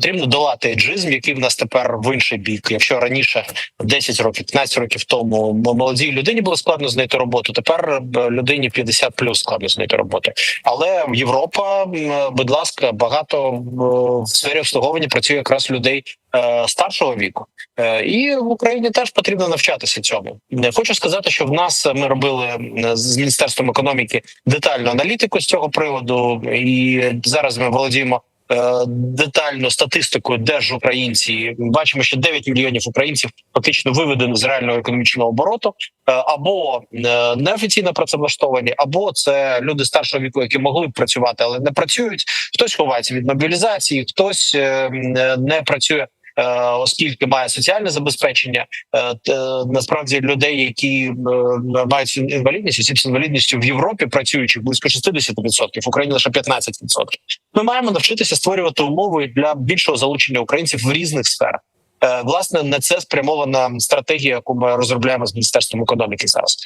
Потрібно долати еджизм, який в нас тепер в інший бік. Якщо раніше 10 років, 15 років тому молодій людині було складно знайти роботу, тепер е, людині 50 плюс складно знайти роботу. Але Європа, будь ласка, багато е, в сфері обслуговування працює якраз людей е, старшого віку. Е, І в Україні теж потрібно навчатися цьому. Хочу сказати, що в нас ми робили з міністерством економіки детальну аналітику з цього приводу, і зараз ми володіємо. Е, Детальну статистику, де ж українці бачимо, що 9 мільйонів українців фактично виведено з реального економічного обороту, е, або е, неофіційно працевлаштовані, або це люди старшого віку, які могли б працювати, але не працюють. Хтось ховається від мобілізації, хтось не працює. Е, Оскільки має соціальне забезпечення, Е, насправді людей, які е, мають інвалідність, осіб з інвалідністю в Європі працюючих близько 60%, в Україні лише 15%. Ми маємо навчитися створювати умови для більшого залучення українців в різних сферах. Власне, на це спрямована стратегія, яку ми розробляємо з міністерством економіки зараз.